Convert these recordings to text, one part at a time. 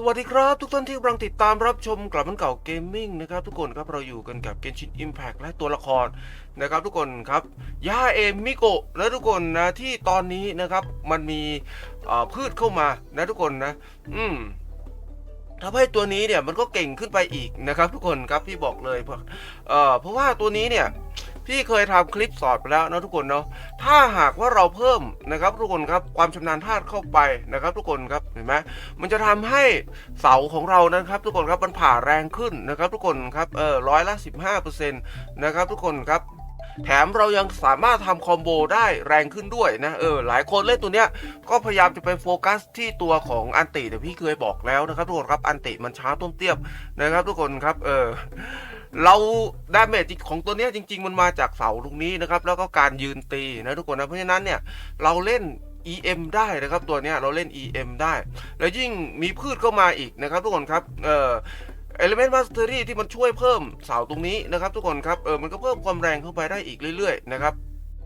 สวัสดีครับ ทุกท่านที่กำลังติดตามรับชมกลับมันเก่าเกมมิ่งนะครับทุกคนครับเราอยู่กันกับเกนชินอิมแพกและตัวละครนะครับ ทุกคนครับย่าเอมิโกะและทุกคนนะที่ตอนนี้นะครับมันมีพืชเข้ามานะทุกคนนะ อืมทำให้ตัวนี้เนี่ยมันก็เก่งขึ้นไปอีกนะครับ ทุกคนครับพี่บอกเลยเพราะเพราะว่าตัวนี้เนี่ย พี่เคยทำคลิปสอนไปแล้วนะทุกคนเนาะถ้าหากว่าเราเพิ่มนะครับ ทุกคนครับความชำนาญธาตุเข้าไปนะครับ ทุกคนครับเห็นไหมมันจะทำให้เสาของเรานะครับ ทุกคนครับมันผ่าแรงขึ้นนะครับ ทุกคนครับเออร้อยละ15%นะครับ ทุกคนครับแถมเรายังสามารถทำคอมโบได้แรงขึ้นด้วยนะเออหลายคนเล่นตัวเนี้ยก็พยายามจะไปโฟกัสที่ตัวของอันติแต่พี่เคยบอกแล้วนะครับทุกคนครับอันติมันช้าต้มเตี้ยมนะครับ ทุกคนครับเออ เราดาเมจของตัวเนี้ยจริง ๆ มันมาจากเสาลูกนี้นะครับ แล้วก็การยืนตีนะทุกคนนะ เพราะฉะนั้นเนี่ยเราเล่น EM ได้นะครับตัวเนี้ยเราเล่น EM ได้ แล้วยิ่งมีพืชเข้ามาอีกนะครับ ทุกคนครับ เอ่อ Element Mastery ที่มันช่วยเพิ่มเสาตรงนี้นะครับ ทุกคนครับเออมันก็เพิ่มความแรงเข้าไปได้อีกเรื่อยๆนะครับ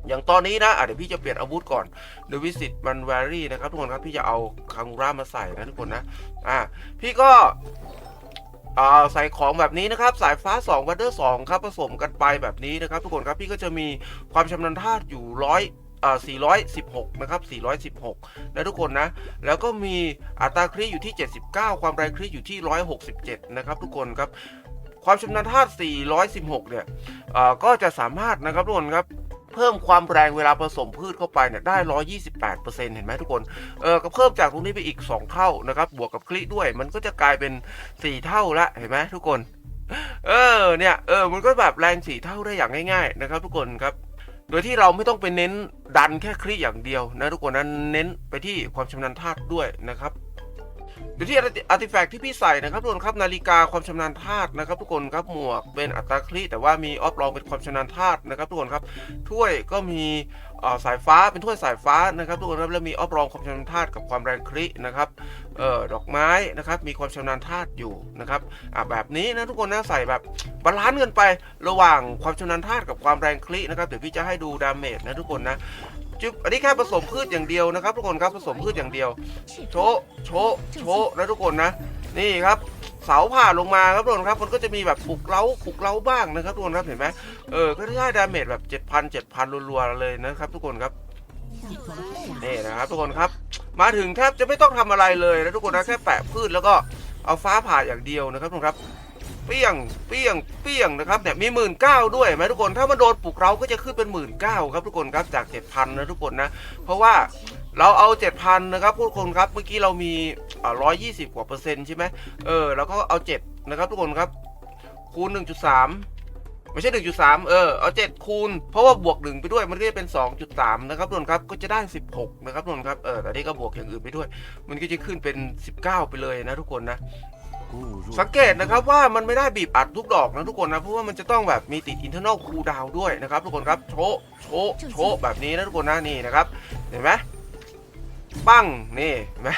อย่างตอนนี้นะเดี๋ยวพี่จะเปลี่ยนอาวุธก่อน The Visit มัน Vary นะครับทุกคนครับพี่จะเอาคังรามาใส่นะทุกคนนะอะพี่ก็ อ่าใส่ของแบบนี้นะครับ สายฟ้า2วันเดอร์2ครับผสมกันไปแบบนี้นะครับ ทุกคนครับพี่ก็จะมีความชำนาญธาตุอยู่ร้อยอ่า416 นะครับ 416 นะทุกคนนะ แล้วก็มีอัตราคริอยู่ที่ 79 ความแรงคริอยู่ที่ 167 นะครับ ทุกคนครับ ความชำนาญธาตุ416 เนี่ยอ่าก็จะสามารถนะครับทุกคนครับ เพิ่มความแรงเวลาผสมพืชเข้าไปเนี่ยได้ 128%เห็นไหมทุกคนเออก็เพิ่มจากตรงนี้ไปอีก 2 เท่านะครับ บวกกับคลิด้วย มันก็จะกลายเป็น 4 เท่าละเห็นไหมทุกคน เออเนี่ยเออมันก็แบบแรง4เท่าได้อย่างง่าย ๆ นะครับ ทุกคนครับโดยที่เราไม่ต้องไปเน้นดันแค่คลิอย่างเดียวนะทุกคนนั้นเน้นไปที่ความชำนาญธาตุด้วยนะครับ โดยที่อาร์ติแฟกต์ที่พี่ใส่นะครับทุกคนครับนาฬิกาความชำนาญธาตุนะครับ ทุกคนครับหมวกเป็นอัตราคลิแต่ว่ามีออฟรองเป็นความชำนาญธาตุนะครับ ทุกคนครับถ้วยก็มีสายฟ้าเป็นถ้วยสายฟ้านะครับ ทุกคนครับแล้วมีออฟรองความชำนาญธาตุกับความแรงคลินะครับเออดอกไม้นะครับมีความชำนาญธาตุอยู่นะครับอะแบบนี้นะทุกคนนะใส่แบบบาลานซ์กันไประหว่างความชำนาญธาตุกับความแรงคลินะครับเดี๋ยวพี่จะให้ดูดาเมจนะทุกคนนะ จึ๊บอันนี้แค่ผสมพืชอย่างเดียวนะครับทุกคนครับผสมพืชอย่างเดียว โชะโชะโชะนะทุกคนนะ นี่ครับเสาผ่าลงมาครับทุกคนครับมันก็จะมีแบบปลุกเล้าปลุกเล้าบ้างนะครับทุกคนครับเห็นไหมเออก็ได้ดาเมจแบบ 7,000 7,000รัวๆเลยนะครับ ทุกคนครับนี่นะครับทุกคนครับ มาถึงแทบจะไม่ต้องทำอะไรเลยนะทุกคนนะแค่แปะพืชแล้วก็เอาฟ้าผ่าอย่างเดียวนะครับทุกคนครับ เปี้ยงเปี้ยงเปี้ยงนะครับเนี่ยมีหมื่นเก้าด้วยไหมทุกคน ถ้ามันโดนปลุกเราก็จะขึ้นเป็นหมื่นเก้าครับทุกคนครับจากเจ็ดพันนะทุกคนนะ เพราะว่าเราเอาเจ็ดพันนะครับทุกคนครับเมื่อกี้เรามีร้อยยี่สิบกว่าเปอร์เซ็นต์ใช่ไหมเออแล้วก็เอาเจ็ดนะครับทุกคนครับ คูณหนึ่งจุดสามไม่ใช่หนึ่งจุดสามเออ เอาเจ็ดคูณ เพราะว่าบวกหนึ่งไปด้วย มันก็จะเป็นสองจุดสามนะครับทุกคนครับ ก็จะได้สิบหกนะครับทุกคนครับ เออ แต่นี่ก็บวกอย่างอื่นไปด้วย มันก็จะขึ้นเป็นสิบเก้าไปเลยนะทุกคนนะ สังเกตนะครับว่ามันไม่ได้บีบอัดทุกดอกนะทุกคนนะเพราะว่ามันจะต้องแบบมีติด internal cool down ด้วยนะครับทุกคนครับโชะโชะโชะแบบนี้นะทุกคนนะนี่นะครับเห็นไหมปั้งนี่เห็นไหม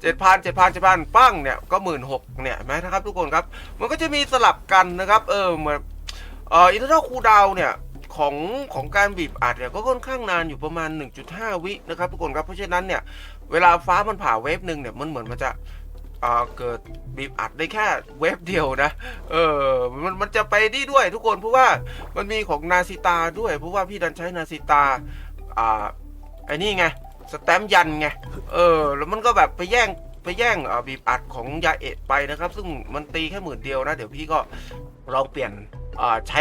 เจ็ดพันเจ็ดพันเจ็ดพันปั้งเนี่ยก็หมื่นหกเนี่ยไหมนะครับทุกคนครับ มันก็จะมีสลับกันนะครับเออเหมือนเอ่อ internal cool down เนี่ยของของการบีบอัดเนี่ยก็ค่อนข้างนานอยู่ประมาณ 1.5 วินะครับทุกคนครับเพราะฉะนั้นเนี่ยเวลาฟ้ามันผ่าเวฟหนึ่งเนี่ยมันเหมือนมันจะ เกิดบีบอัดได้แค่เวฟเดียวนะ เออมันมันจะไปนี่ด้วยทุกคนเพราะว่ามันมีของนาซิตาด้วยเพราะว่าพี่ดันใช้นาซิตาอ่าไอ้นี่ไงสแตมยันไงเออแล้วมันก็แบบไปแย่งไปแย่งบีบอัดของยาเอะไปนะครับ ซึ่งมันตีแค่หมื่นเดียวนะ เดี๋ยวพี่ก็ลองเปลี่ยนใช้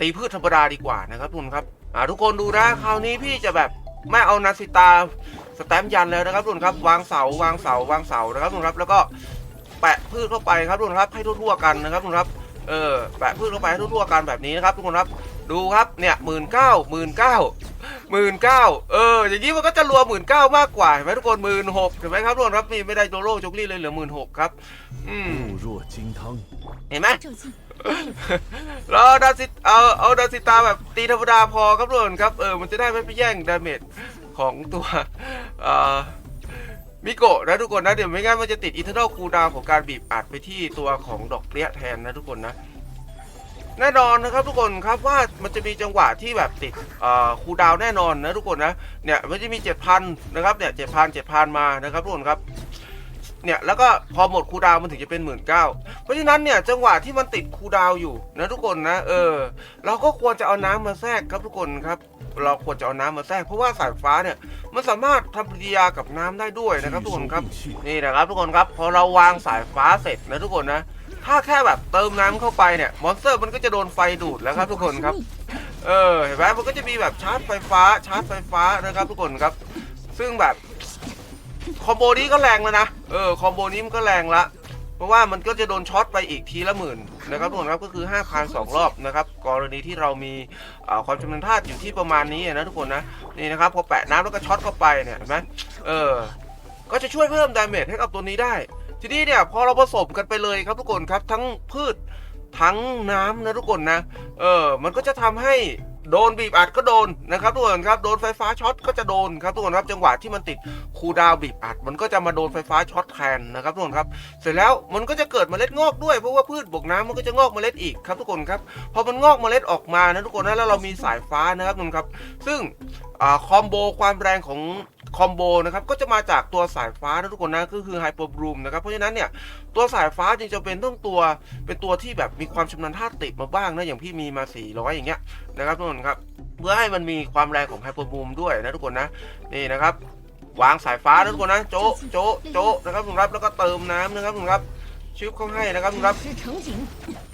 ตีพืชธรรมดาดีกว่านะครับทุกคนครับทุกคนดูนะคราวนี้พี่จะแบบ ไม่เอานาซิตาสแตมยันแล้วนะครับทุกคนครับ วางเสาวางเสาวางเสานะครับทุกคนครับ แล้วก็แปะพืชเข้าไปครับทุกคนครับให้ทั่วๆกันนะครับทุกคนครับเออแปะพืชเข้าไปให้ทั่วๆกันแบบนี้นะครับทุกคนครับดูครับเนี่ยหมื่นเก้าหมื่นเก้าหมื่นเก้าเอออย่างนี้มันก็จะรวมหมื่นเก้ามากกว่าเห็นไหมทุกคนหมื่นหกเห็นไหมครับทุกคนครับมีไม่ได้โดโร่จกลี่เลยเหลือหมื่นหกครับอืมเห็นไหม แล้วดาซิเอาเอาดาซิตาแบบตีธรรมดาพอครับทุกคนครับเออมันจะได้ไม่ไปแย่งดาเมจของตัวอ่อมิโกะนะทุกคนนะเดี๋ยวไม่งั้นมันจะติดอินเทอร์เนลคูลดาวของการบีบอัดไปที่ตัวของดอกเปรี้ยแทนนะทุกคนนะแน่นอนนะครับทุกคนครับว่ามันจะมีจังหวะที่แบบติดคูลดาวแน่นอนนะทุกคนนะเนี่ยมันจะมี 7,000 นะครับเนี่ย7,000 7,000มานะครับทุกคนครับ เนี่ยแล้วก็พอหมดคูดาวมันถึงจะเป็นหมื่นเก้าเพราะฉะนั้นเนี่ยจังหวะที่มันติดคูดาวอยู่นะทุกคนนะเออ เราก็ควรจะเอาน้ำมาแทรกครับทุกคนครับ เราควรจะเอาน้ำมาแทรกเพราะว่าสายฟ้าเนี่ยมันสามารถทำปฏิกิริยากับน้ำได้ด้วยนะครับทุกคนครับนี่นะครับทุกคนครับพอเราวางสายฟ้าเสร็จนะทุกคนนะถ้าแค่แบบเติมน้ำเข้าไปเนี่ยมอนสเตอร์มันก็จะโดนไฟดูดแล้วครับทุกคนครับเออเห็นไหมมันก็จะมีแบบชาร์จไฟฟ้าชาร์จไฟฟ้านะครับทุกคนครับ ซึ่งแบบ คอมโบนี้ก็แรงแล้วนะ เออ คอมโบนี้มันก็แรงละ เพราะว่ามันก็จะโดนช็อตไปอีกทีละหมื่นนะครับทุกคนครับ ก็คือ5 0 0 0สองรอบนะครับ กรณีที่เรามีความชำนาญธาตุอยู่ที่ประมาณนี้นะทุกคนนะ นี่นะครับ พอแปะน้ำแล้วก็ช็อตเข้าไปเนี่ยเห็นไหมเออ ก็จะช่วยเพิ่มดาเมจให้กับตัวนี้ได้ ทีนี้เนี่ยพอเราผสมกันไปเลยครับทุกคนครับ ทั้งพืชทั้งน้ำนะทุกคนนะ เออ มันก็จะทำให้ โดนบีบอัดก็โดนนะครับทุกคนครับโดนไฟฟ้าช็อตก็จะโดนครับทุกคนครับจังหวะที่มันติดคูดาวบีบอัด มันก็จะมาโดนไฟฟ้าช็อตแทนนะครับทุกคนครับเสร็จแล้วมันก็จะเกิดเมล็ดงอกด้วยเพราะว่าพืชบวกน้ำมันก็จะงอกเมล็ดอีกครับทุกคนครับพอมันงอกเมล็ดออกมานะทุกคนนะแล้วเรามีสายฟ้านะครับทุกคนครับซึ่ง คอมโบความแรงของคอมโบนะครับก็จะมาจากตัวสายฟ้านะทุกคนนะก็คือไฮเปอร์บลูมนะครับเพราะฉะนั้นเนี่ยตัวสายฟ้าจึงจะเป็นต้องตัวเป็นตัวที่แบบมีความชำนาญท่าติดมาบ้างนะอย่างพี่มีมา 400 อย่างเงี้ยนะครับทุกคนครับเพื่อให้มันมีความแรงของไฮเปอร์บลูมด้วยนะทุกคนนะนี่นะครับวางสายฟ้านะทุกคนนะโจ๊โจ๊โจ๊นะครับทุกคนครับแล้วก็เติมน้ำนะครับทุกคนครับชิปเข้าให้นะครับทุกคนครับ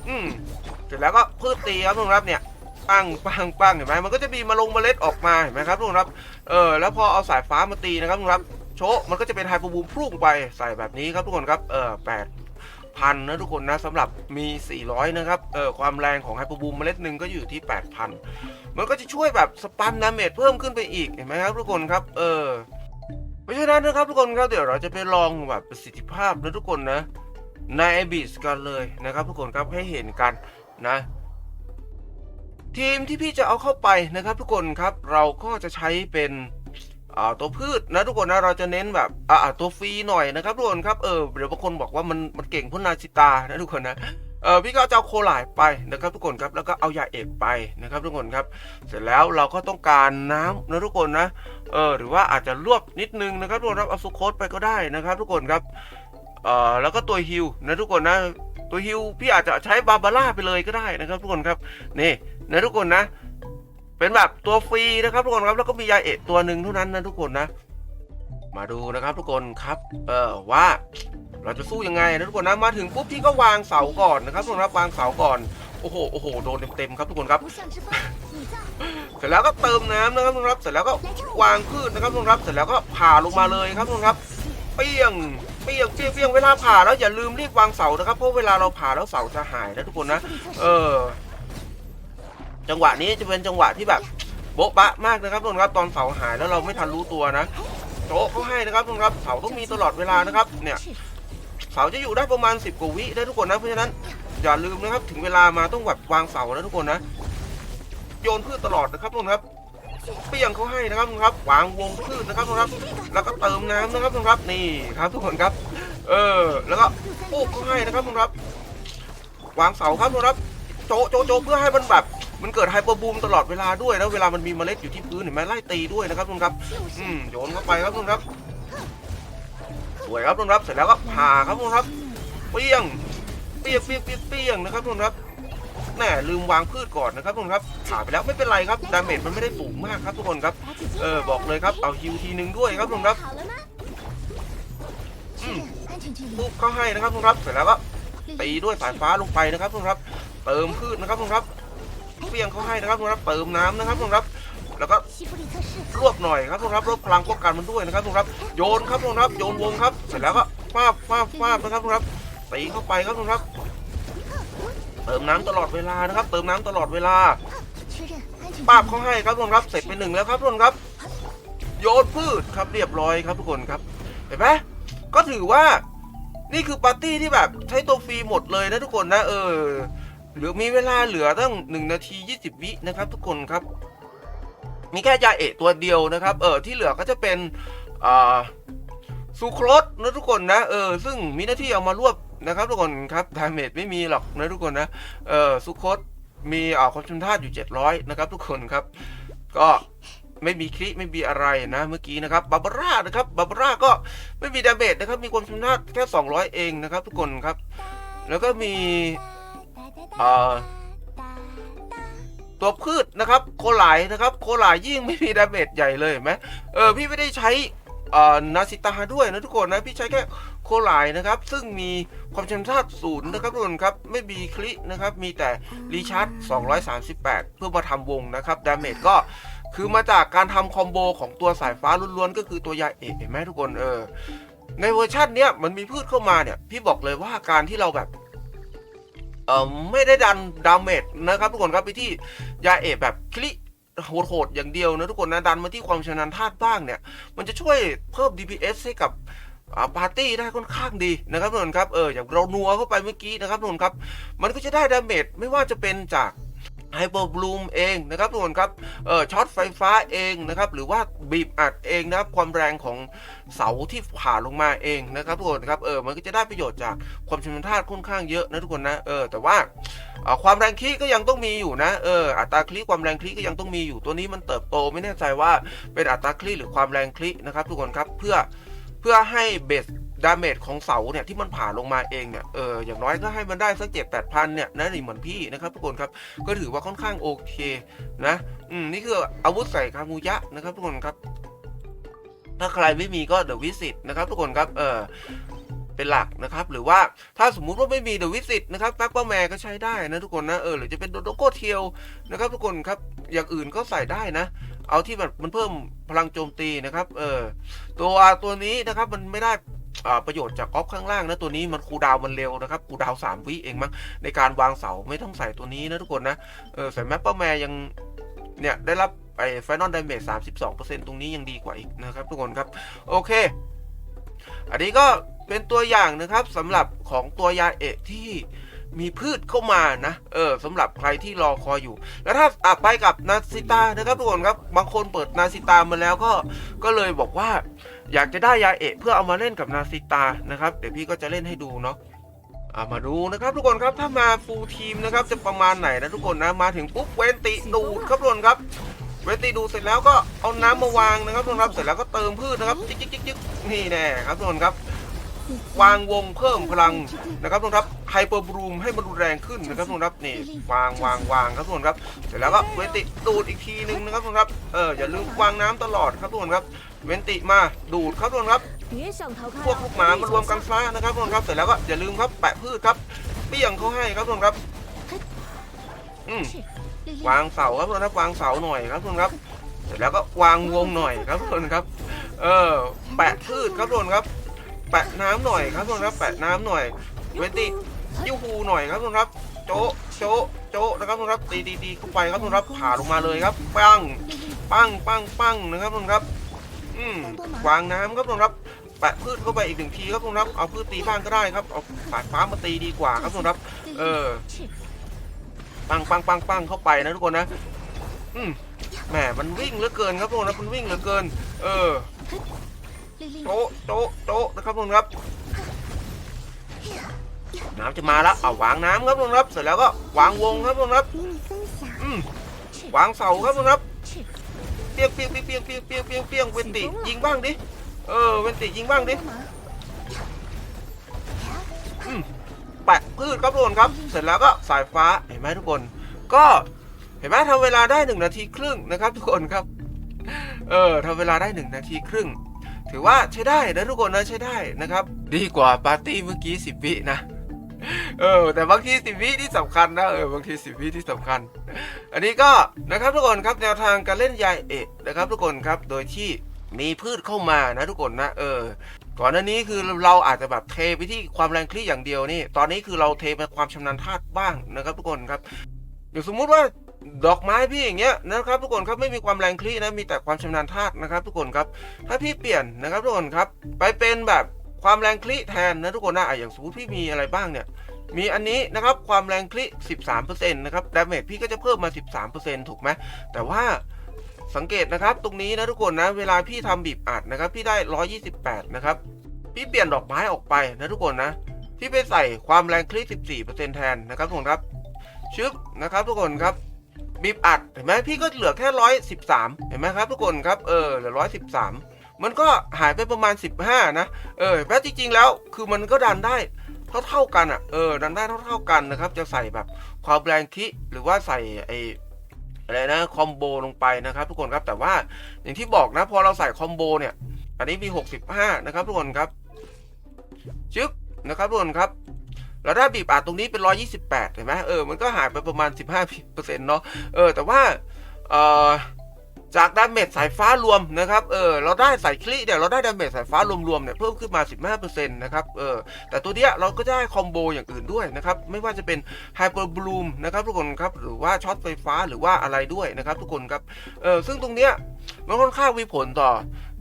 อืมเสร็จแล้วก็พืชตีครับทุกนครับเนี่ย ปังปังปังเห็นไหมมันก็จะมีมาลงเมล็ดออกมาเห็นไหมครับทุกคนครับเออแล้วพอเอาสายฟ้ามาตีนะครับทุกคนครับโชะมันก็จะเป็นไฮเปอร์บูมพุ่งไปใส่แบบนี้ครับทุกคนครับเออแปดพันนะทุกคนนะสำหรับมี 400 นะครับเออความแรงของไฮเปอร์บูมเมล็ดหนึ่งก็อยู่ที่ 8,000 มันก็จะช่วยแบบสปันดาเมจเพิ่มขึ้นไปอีกเห็นไหมครับทุกคนครับเออเพราะฉะนั้นนะครับทุกคนครับเดี๋ยวเราจะไปลองแบบประสิทธิภาพนะทุกคนนะในไอบิสกันเลยนะครับทุกคนครับให้เห็นกันนะ ทีมที่พี่จะเอาเข้าไปนะครับ ทุกคนครับเราก็จะใช้เป็นตัวพืชนะทุกคนนะเราจะเน้นแบบอ่าตัวฟรีหน่อยนะครับทุกคนครับเออเดี๋ยวบางคนบอกว่ามันมันเก่งพุนนาชิตานะทุกคนนะเออพี่ก็จะเอาโคลายไปนะครับทุกคนครับแล้วก็เอายาเอกไปนะครับทุกคนครับ เสร็จแล้วเราก็ต้องการน้ำนะทุกคนนะเออหรือว่าอาจจะรวบนิดนึงนะครับทุกคนครับเอาสุโคสไปก็ได้นะครับ ทุกคนครับเออแล้วก็ตัวฮิวนะทุกคนนะตัวฮิวพี่อาจจะใช้บาบาร่าไปเลยก็ได้นะครับ ทุกคนครับนี่ นะทุกคนนะ เป็นแบบตัวฟรีนะครับทุกคนครับแล้วก็มียาเอกตัวหนึ่งเท่านั้นนะทุกคนนะ มาดูนะครับทุกคนครับ เออว่าเราจะสู้ยังไงนะทุกคนนะมาถึงปุ๊บพี่ก็วางเสาก่อนนะครับทุกคนครับวางเสาก่อนโอ้โหโอ้โหโดนเต็มๆครับทุกคนครับ เสร็จแล้วก็เติมน้ำนะครับทุกคนครับ เสร็จแล้วก็วางพืชนะครับทุกคนครับ เสร็จแล้วก็ผ่าลงมาเลยครับทุกคนครับ เปียง เปี้ยงเปี้ยงเปี้ยงเวลาผ่าแล้วอย่าลืมรีบวางเสานะครับ เพราะเวลาเราผ่าแล้วเสาจะหายนะทุกคนนะ เออ จังหวะนี้จะเป็นจังหวะที่แบบโบ๊ะบะมากนะครับทุกคนครับตอนเสาหายแล้วเราไม่ทันรู้ตัวนะโจ๊ะเขาให้นะครับทุกคนครับเสาต้องมีตลอดเวลานะครับเนี่ยเสาจะอยู่ได้ประมาณ 10กว่าวิได้ทุกคนนะเพราะฉะนั้นอย่าลืมนะครับถึงเวลามาต้องแบบวางเสานะทุกคนนะโยนพืชตลอดนะครับทุกคนครับเปียงเขาให้นะครับทุกคนครับวางวงพืชนะครับทุกคนครับ แล้วก็เติมน้ำนะครับทุกคนครับนี่ครับทุกคนครับ เออแล้วก็ปลูกเขาให้นะครับทุกคนครับ วางเสาครับทุกคนครับโจโจโจเพื่อให้มันแบบ มันเกิดไฮเปอร์บูมตลอดเวลาด้วยแล้วเวลามันมีเมล็ดอยู่ที่พื้นเห็นไหมไล่ตีด้วยนะครับทุกครับอืมโยนเข้าไปครับทุกครับสวยครับทุกครับเสร็จแล้วก็ผ่าครับทุกครับเปี้ยงเปี้ยงเปี้ยงเปี้ยงยงนะครับทุกครับแน่ลืมวางพืชก่อนนะครับทุกคนครับผ่าไปแล้วไม่เป็นไรครับดาเมจมันไม่ได้สูงมากครับทุกคนครับเออบอกเลยครับเอาฮิวทีนึงด้วยครับทุกคนครับอืมปุ๊บเข้าให้นะครับทุกคนครับเสร็จแล้วก็ตีด้วยสายฟ้าลงไปนะครับทุกคนครับ เติมพืชนะครับทุกครับ เฟี้ยงเขาให้นะครับทุกครับเติมน้ำนะครับทุกครับ แล้วก็รวบหน่อยครับทุกครับรวบพลังป้องกันมันด้วยนะครับทุกครับ โยนครับทุกครับโยนวงครับ เสร็จแล้วก็ฟาบฟาบฟาบนะครับทุกครับตีเข้าไปครับทุกครับ เติมน้ำตลอดเวลานะครับ เติมน้ำตลอดเวลาป้าบเขาให้ครับทุกครับ เสร็จไปหนึ่งแล้วครับทุกครับ โยนพืชครับเรียบร้อยครับทุกคนครับ เห็นไหมก็ถือว่านี่คือปาร์ตี้ที่แบบใช้ตัวฟรีหมดเลยนะทุกคนนะเออ เหลือมีเวลาเหลือตั้งหนึ่งนาทียี่สิบวินะครับ ทุกคนครับ มีแค่ยาเอะตัวเดียวนะครับ เออที่เหลือก็จะเป็นอ่าซูโครสนะทุกคนนะเออซึ่งมีหน้าที่เอามารวบนะครับ ทุกคนครับดาเมจไม่มีหรอกนะทุกคนนะเออซูโครสมีอ่าความชุนธาตุอยู่ 700 นะครับ ทุกคนครับ ก็ไม่มีคลิไม่มีอะไรนะเมื่อกี้นะครับบาบาร่านะครับบาบาร่าก็ไม่มีดาเมจนะครับ มีความชำนาญแค่ 200 เองนะครับ ทุกคนครับ แล้วก็มี เอ่อตัวพืชนะครับโคหลายนะครับโคหลายยิ่งไม่มีดาเมจใหญ่เลยเห็นไหมเออพี่ไม่ได้ใช้อ่อนาซิตาด้วยนะทุกคนนะพี่ใช้แค่โคหลายนะครับ ซึ่งมีความชำนาญศูนย์นะครับทุกคนครับไม่มีคลินะครับ มีแต่รีชาร์จ238 เพื่อมาทำวงนะครับดาเมจก็คือมาจากการทำคอมโบของตัวสายฟ้าล้วนๆก็คือตัวยาเอกเห็นไหมทุกคนเออในเวอร์ชันเนี้ยมันมีพืชเข้ามาเนี่ยพี่บอกเลยว่าการที่เราแบบ เออไม่ได้ดันดาเมจนะครับทุกคนครับไปที่ยาเอกแบบคลิโหดๆอย่างเดียวนะทุกคนนะดันมาที่ความชำนาญธาตุบ้างเนี่ย มันจะช่วยเพิ่ม DPS ให้กับปาร์ตี้ได้ค่อนข้างดีนะครับทุกคนครับเอออย่างเรานัวเข้าไปเมื่อกี้นะครับทุกคนครับ มันก็จะได้ดาเมจไม่ว่าจะเป็นจาก ไฮเปอร์บลูมเองนะครับทุกคนครับช็อตไฟฟ้าเองนะครับหรือว่าบีบอัดเองนะครับความแรงของเสาที่ผ่าลงมาเองนะครับทุกคนครับเออมันก็จะได้ประโยชน์จากความชำนาญธาตุค่อนข้างเยอะนะทุกคนนะเออแต่ว่าความแรงคลีก็ยังต้องมีอยู่นะเอออัตราคลีความแรงคลีก็ยังต้องมีอยู่ตัวนี้มันเติบโตไม่แน่ใจว่าเป็นอัตราคลีหรือความแรงคลีนะครับทุกคนครับเพื่อเพื่อให้เบส ดาเมจของเสาเนี่ยที่มันผ่าลงมาเองเนี่ยเอออย่างน้อยก็ให้มันได้สักเจ็ดแปดพันเนี่ยนะนี่เหมือนพี่นะครับทุกคนครับก็ถือว่าค่อนข้างโอเคนะอืมนี่คืออาวุธใส่คางูยะนะครับทุกคนครับ ถ้าใครไม่มีก็เดอะวิสิตนะครับ ทุกคนครับเออเป็นหลักนะครับหรือว่าถ้าสมมุติว่าไม่มีเดอะวิสิตนะครับแบ็คเปอร์แมก็ใช้ได้นะทุกคนนะเออหรือจะเป็นโดโดโกเทียวนะครับทุกคนครับอย่างอื่นก็ใส่ได้นะ เอาที่แบบมันเพิ่มพลังโจมตีนะครับเออตัวตัวนี้นะครับมันไม่ได้ ประโยชน์จากก๊อฟข้างล่างนะตัวนี้มันคูดาวมันเร็วนะครับคูดาวสามวิเองมั้งในการวางเสาไม่ต้องใส่ตัวนี้นะทุกคนนะเออใส่แมปเปอร์แมยังเนี่ยได้รับไอ้ไฟนอลไดเมจสามสิบสองเปอร์เซ็นต์ตรงนี้ยังดีกว่าอีกนะครับทุกคนครับโอเค อันนี้ก็เป็นตัวอย่างนะครับสำหรับของตัวยาเอกที่ มีพืชเข้ามานะ เออสำหรับใครที่รอคอยอยู่ แล้วถ้าอะไปกับนาซิตานะครับทุกคนครับ บางคนเปิดนาซิตามาแล้วก็ ก็เลยบอกว่า อยากจะได้ยาเอะเพื่อเอามาเล่นกับนาซิตานะครับ เดี๋ยวพี่ก็จะเล่นให้ดูเนาะอามาดูนะครับทุกคนครับถ้ามาฟูลทีมนะครับจะประมาณไหนนะทุกคนนะมาถึงปุ๊บเวนติดูดครับทุกคนครับ เวนติดูเสร็จแล้วก็เอาน้ำมาวางนะครับทุกคนครับเสร็จแล้วก็เติมพืชนะครับจิ๊กจิ๊กจิ๊กจิ๊กนี่แน่ครับทุกคนครับ วางวงเพิ่มพลังนะครับทุกท่านครับไฮเปอร์บรูมให้มันรุนแรงขึ้นนะครับทุกท่านครับนี่วางวางวางครับทุกคนครับเสร็จแล้วก็เวติดูดอีกทีนึงนะครับทุกท่านครับเอออย่าลืมวางน้ำตลอดครับทุกคนครับเวนติมาดูดครับทุกท่านครับพวกลูกหมามารวมกันซะนะครับทุกคนครับเสร็จแล้วก็อย่าลืมครับแปะพืชครับเปี้ยงเขาให้ครับทุกคนครับอืมวางเสาครับทุกคนครับวางเสาหน่อยครับทุกคนครับเสร็จแล้วก็วางวงหน่อยครับทุกคนครับ เออแปะพืชครับทุกคนครับ แปะน้ำหน่อยครับทุกคนครับแปะน้ำหน่อยเวนติยิ้วฮูหน่อยครับทุกคนครับ โจะโจะโจะนะครับทุกคนครับตีตีตีเข้าไปครับทุกคนครับผ่าลงมาเลยครับปังปังปังปังนะครับทุกคนครับอืมวางน้ำครับทุกคนครับแปะพืชเข้าไปอีกหนึ่งทีครับทุกคนครับเอาพืชตีบ้างก็ได้ครับเอาสายฟ้ามาตีดีกว่าครับทุกคนครับ เออปังปังปังปังเข้าไปนะทุกคนนะ อืมแหมมันวิ่งเหลือเกินครับทุกคนนะมันวิ่งเหลือเกิน เออ โต๊ะโต๊ะโต๊ะนะครับทุกคนครับ น้ำจะมาแล้วเอาวางน้ำครับทุกคนครับ เสร็จแล้วก็วางวงครับทุกคนครับอืมวางเสาครับทุกคนครับเปียงเปียงเปียงเปียงเปียงเปียงเปียงเยงเวนติยิงบ้างดิเออเวนติยิงบ้างดิแปะพืชครับทุกคนครับ เสร็จแล้วก็สายฟ้าเห็นไหมทุกคน ก็เห็นไหมทำเวลาได้หนึ่งนาทีครึ่งนะครับ ทุกคนครับ เออทำเวลาได้หนึ่งนาทีครึ่ง ถือว่าใช้ได้นะทุกคนนะใช้ได้นะครับ ดีกว่าปาร์ตี้เมื่อกี้สิบวินะเออแต่บางทีสิบวิที่สำคัญนะเออบางทีสิบวิที่สำคัญ อันนี้ก็นะครับทุกคนครับแนวทางการเล่นยายเอะนะครับ ทุกคนครับโดยที่มีพืชเข้ามานะทุกคนนะเออก่อนหน้านี้คือเราอาจจะแบบเทไปที่ความแรงคลี่อย่างเดียวนี่ ตอนนี้คือเราเทไปความชำนาญธาตุบ้างนะครับ ทุกคนครับอย่างสมมุติว่า ดอกไม้พี่อย่างเงี้ยนะครับทุกคนครับไม่มีความแรงคลี่นะมีแต่ความชำนาญธาตุนะครับทุกคนครับถ้าพี่เปลี่ยนนะครับทุกคนครับไปเป็นแบบความแรงคลี่แทนนะทุกคนนะอย่างสมมติพี่มีอะไรบ้างเนี่ยมีอันนี้นะครับความแรงคลี่13%นะครับดาเมจพี่ก็จะเพิ่มมา 13%ถูกไหมแต่ว่าสังเกตนะครับตรงนี้นะทุกคนนะเวลาพี่ทำบีบอัดนะครับพี่ได้ 128 นะครับ พี่เปลี่ยนดอกไม้ออกไปนะทุกคนนะ พี่ไปใส่ความแรงคลิก14%แทนนะครับทุกคนครับชึบนะครับทุกคนครับ บีบอัดเห็นไหมพี่ก็เหลือแค่ร้อยสิบสามเห็นไหมครับทุกคนครับเออเหลือร้อยสิบสามมันก็หายไปประมาณสิบห้านะ เออแต่จริงๆ แล้วคือมันก็ดันได้เท่าเท่ากันอะ เออ ดันได้เท่าเท่ากันนะครับ จะใส่แบบความแรงคิหรือว่าใส่ไออะไรนะ คอมโบลงไปนะครับ ทุกคนครับ แต่ว่าอย่างที่บอกนะ พอเราใส่คอมโบเนี่ย อันนี้มี 65 นะครับทุกคนครับ ชึบนะครับทุกคนครับ เราได้บีบอัดตรงนี้เป็น128เห็นไหมเออมันก็หายไปประมาณ15%เนาะเออแต่ว่าเออจากดาเมจสายฟ้ารวมนะครับ เออ เราได้สายคลิเนี่ยเราได้ดาเมจสายฟ้ารวมๆเนี่ยเพิ่มขึ้นมา 15%นะครับ เออ แต่ตัวเนี้ยเราก็ได้คอมโบอย่างอื่นด้วยนะครับ ไม่ว่าจะเป็นไฮเปอร์บลูมนะครับทุกคนครับ หรือว่าช็อตไฟฟ้าหรือว่าอะไรด้วยนะครับทุกคนครับ เออ ซึ่งตรงเนี้ยมันค่อนข้างมีผลต่อ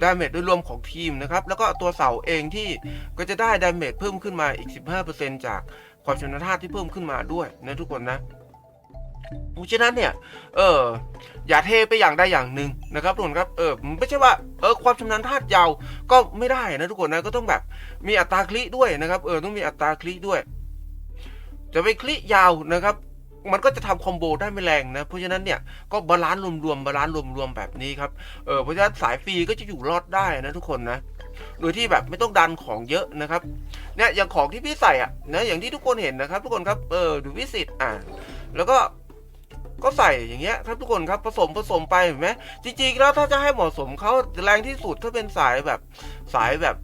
ดาเมจโดยรวมของทีมนะครับ แล้วก็ตัวเสาเองที่ก็จะได้ดาเมจเพิ่มขึ้นมาอีก 15%จากความชำนาญธาตุที่เพิ่มขึ้นมาด้วยนะทุกคนนะเพราะฉะนั้นเนี่ย เออ อย่าเทไปอย่างใดอย่างหนึ่งนะครับทุกคนครับ เออ ไม่ใช่ว่า เออ ความชำนาญธาตุยาวก็ไม่ได้นะทุกคนนะ ก็ต้องแบบ มีอัตราคลิด้วยนะครับ เออ ต้องมีอัตราคลิด้วย จะไปคลิยาวนะครับ มันก็จะทำคอมโบได้ไม่แรงนะ เพราะฉะนั้นเนี่ยก็บาลานซ์รวมๆบาลานซ์รวมๆแบบนี้ครับเออเพราะฉะนั้นสายฟรีก็จะอยู่รอดได้นะทุกคนนะโดยที่แบบไม่ต้องดันของเยอะนะครับเนี่ยอย่างของที่พี่ใส่อะนะอย่างที่ทุกคนเห็นนะครับ ทุกคนครับเออดูวิสิตอ่าแล้วก็ก็ใส่อย่างเงี้ยครับทุกคนครับผสมผสมไปเห็นไหมจริงๆแล้วถ้าจะให้เหมาะสมเขาแรงที่สุดถ้าเป็นสายแบบสายแบบ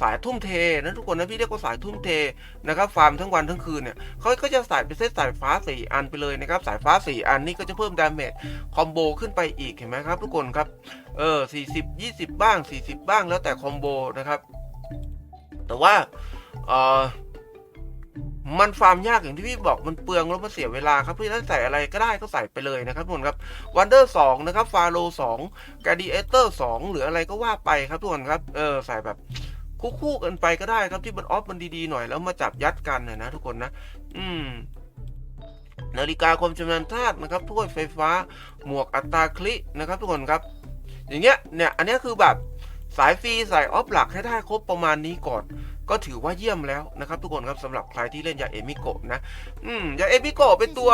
สายทุ่มเทนะทุกคนนะพี่เรียกว่าสายทุ่มเทนะครับฟาร์มทั้งวันทั้งคืนเนี่ยเขาก็จะใส่เป็นเซตสายฟ้าสี่อันไปเลยนะครับสายฟ้าสี่อันนี่ก็จะเพิ่มดาเมจคอมโบขึ้นไปอีกเห็นไหมครับทุกคนครับเออสี่สิบยี่สิบบ้างสี่สิบบ้างแล้วแต่คอมโบนะครับ แต่ว่าเออมันฟาร์มยากอย่างที่พี่บอกมันเปลืองแล้วมันเสียเวลาครับเพราะฉะนั้นใส่อะไรก็ได้ก็ใส่ไปเลยนะครับทุกคนครับวันเดอร์สองนะครับฟาโลสองกาดีเอเตอร์สองหรืออะไรก็ว่าไปครับทุกคนครับเออใส่แบบ คู่ๆกันไปก็ได้ครับที่มันออฟมันดีๆหน่อยแล้วมาจับยัดกันนะนะทุกคนนะ อืมนาฬิกาความชำนาญธาตุนะครับถ้วยไฟฟ้าหมวกอัตราคลินะครับ ทุกคนครับ อย่างเงี้ยเนี่ยอันนี้คือแบบสายฟรีสายออฟหลักให้ได้ครบประมาณนี้ก่อน ก็ถือว่าเยี่ยมแล้วนะครับทุกคนครับสำหรับใครที่เล่นยาเอมิโกะนะ อืมยาเอมิโกะเป็นตัว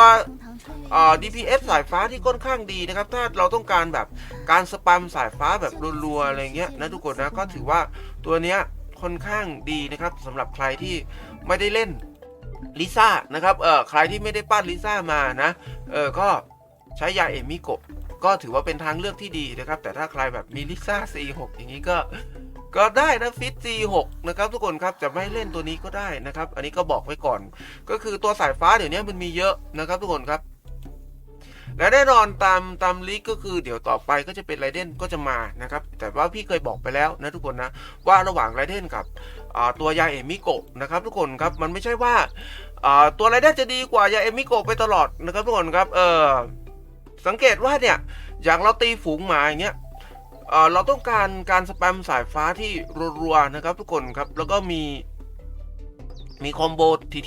อ่า DPS สายฟ้าที่ค่อนข้างดีนะครับ ถ้าเราต้องการแบบการสปัมสายฟ้าแบบรัวๆอะไรเงี้ยนะทุกคนนะก็ถือว่าตัวเนี้ยค่อนข้างดีนะครับสำหรับใครที่ไม่ได้เล่นลิซ่านะครับเออใครที่ไม่ได้ปั้นลิซ่ามานะเออก็ใช้ยาเอมิโกะก็ถือว่าเป็นทางเลือกที่ดีนะครับ แต่ถ้าใครแบบมีลิซ่า C6 อย่างนี้ก็ ก็ได้นะฟิต C6 นะครับทุกคนครับจะไม่เล่นตัวนี้ก็ได้นะครับ อันนี้ก็บอกไว้ก่อน ก็คือตัวสายฟ้าเดี๋ยวนี้มันมีเยอะนะครับ ทุกคนครับ และแน่นอนตามตามลีกก็คือเดี๋ยวต่อไปก็จะเป็นไรเดนก็จะมานะครับ แต่ว่าพี่เคยบอกไปแล้วนะทุกคนนะ ว่าระหว่างไรเดนกับตัวยาเอมิโกะนะครับ ทุกคนครับมันไม่ใช่ว่าอ่าตัวไรเดนจะดีกว่ายาเอมิโกะไปตลอดนะครับทุกคนครับเออสังเกตว่าเนี่ยอย่างเราตีฝูงหมาอย่างเงี้ย เราต้องการการสแปมสายฟ้าที่รัวๆนะครับทุกคนครับ แล้วก็มีมีคอมโบ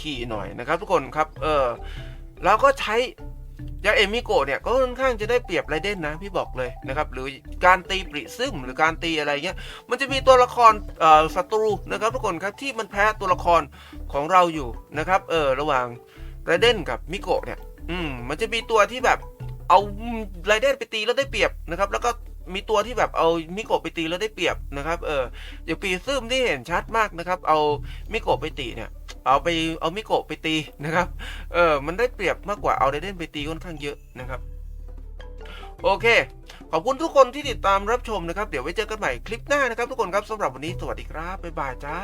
ทีๆหน่อยนะครับทุกคนครับ เออแล้วก็ใช้ยาเอมิโกะเนี่ยก็ค่อนข้างจะได้เปรียบไรเดนนะพี่บอกเลยนะครับ หรือการตีปริซึมหรือการตีอะไรเงี้ย มันจะมีตัวละครเอ่อศัตรูนะครับทุกคนครับที่มันแพ้ตัวละครของเราอยู่นะครับเออระหว่างไรเดนกับมิโกะเนี่ย อืมมันจะมีตัวที่แบบเอาไรเดนไปตีแล้วได้เปรียบนะครับ แล้วก็ มีตัวที่แบบเอามิโกะไปตีแล้วได้เปรียบนะครับเอออย่างปีซึมที่เห็นชัดมากนะครับ เอามิโกะไปตีเนี่ยเอาไปเอามิโกะไปตีนะครับเออมันได้เปรียบมากกว่าเอาไดเดนไปตีค่อนข้างเยอะนะครับ โอเค ขอบคุณทุกคนที่ติดตามรับชมนะครับ เดี๋ยวไว้เจอกันใหม่คลิปหน้านะครับ ทุกคนครับสำหรับวันนี้สวัสดีครับบ๊ายบายจ้า